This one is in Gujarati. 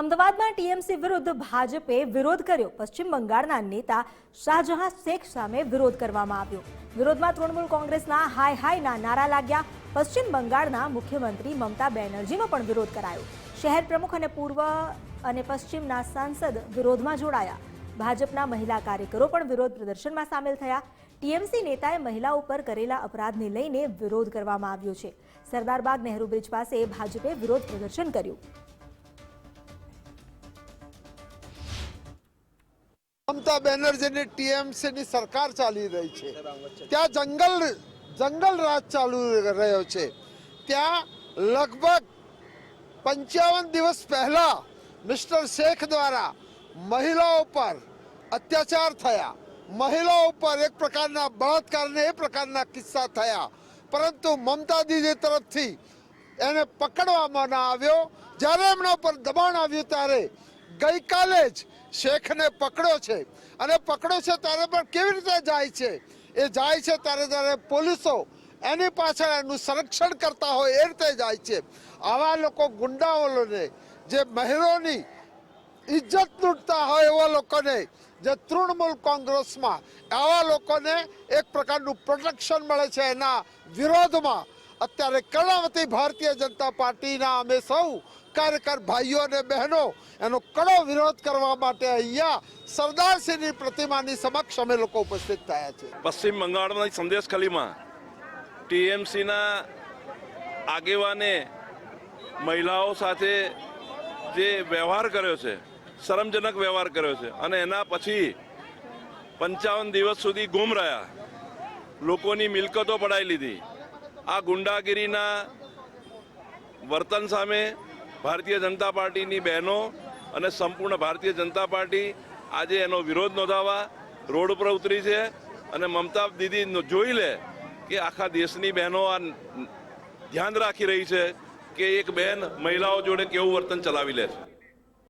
અમદાવાદમાં ટીએમસી વિરુદ્ધ ભાજપે વિરોધ કર્યો. પશ્ચિમ બંગાળના નેતા શાહજહાં શેખ સામે વિરોધ કરવામાં આવ્યો. વિરોધમાં તૃણમૂલ કોંગ્રેસના હાય હાયના નારા લાગ્યા. પશ્ચિમ બંગાળના મુખ્યમંત્રી મમતા બેનર્જીનો પણ વિરોધ કરાયો. શહેર પ્રમુખ અને પૂર્વ અને પશ્ચિમના સાંસદ વિરોધમાં જોડાયા. ભાજપના મહિલા કાર્યકરો પણ વિરોધ પ્રદર્શનમાં સામેલ થયા. ટીએમસી નેતાએ મહિલા ઉપર કરેલા અપરાધને લઈને વિરોધ કરવામાં આવ્યો છે. સરદારબાગ નહેરુ બ્રિજ પાસે ભાજપે વિરોધ પ્રદર્શન કર્યું. મમતા બેનર્જીની ટીએમસીની સરકાર ચાલી રહી છે. ત્યાં જંગલ જંગલ રાજ ચાલુ રહ્યો છે. ત્યાં લગભગ પંચાવન દિવસ પહેલા મિસ્ટર શેખ દ્વારા મહિલાઓ પર અત્યાચાર થયા. મહિલાઓ પર એક પ્રકારના બળાત્કારને એ પ્રકારના કિસ્સા થયા. પરંતુ મમતા દીદી તરફથી એને પકડવામાં ના આવ્યો. જ્યારે એમના પર દબાણ આવ્યું ત્યારે ગઈકાલે જ શેખને પકડ્યો છે. અને પકડ્યો છે ત્યારે પણ કેવી રીતે જાય છે? એ જાય છે ત્યારે ત્યારે પોલીસો એની પાછળ એનું સંરક્ષણ કરતા હોય એ રીતે જાય છે. આવા લોકો ગુંડાઓને, જે મહેરોની ઇજ્જત લૂંટતા હોય એવા લોકોને, જે તૃણમૂલ કોંગ્રેસમાં, આવા લોકોને એક પ્રકારનું પ્રોટેક્શન મળે છે એના વિરોધમાં. અત્યારે કર્ણાવતી ભારતીય જનતા પાર્ટીના અમે સૌ કાર્યકર ભાઈઓ અને બહેનો, એનો કડો વિરોધ કરવા માટે અહીંયા સરદારસિંહની પ્રતિમાની સમક્ષ અમે લોકો ઉપસ્થિત થયા છે. પશ્ચિમ બંગાળના સંદેશ ખલીમાં ટીએમસીના આગેવાને મહિલાઓ સાથે જે વ્યવહાર કર્યો છે, શરમજનક વ્યવહાર કર્યો છે અને એના પછી પંચાવન દિવસ સુધી ગુમ રહ્યા. લોકોની મિલકતો પડાવી લીધી. આ ગુંડાગીરીના વર્તન સામે ભારતીય જનતા પાર્ટીની બહેનો અને સંપૂર્ણ ભારતીય જનતા પાર્ટી આજે એનો વિરોધ નોંધાવવા રોડ ઉપર ઉતરી છે અને મમતા દીદી જોઈ લે કે આખા દેશની બહેનો આ ધ્યાન રાખી રહી છે કે એક બહેન મહિલાઓ જોડે કેવું વર્તન ચલાવી લે છે.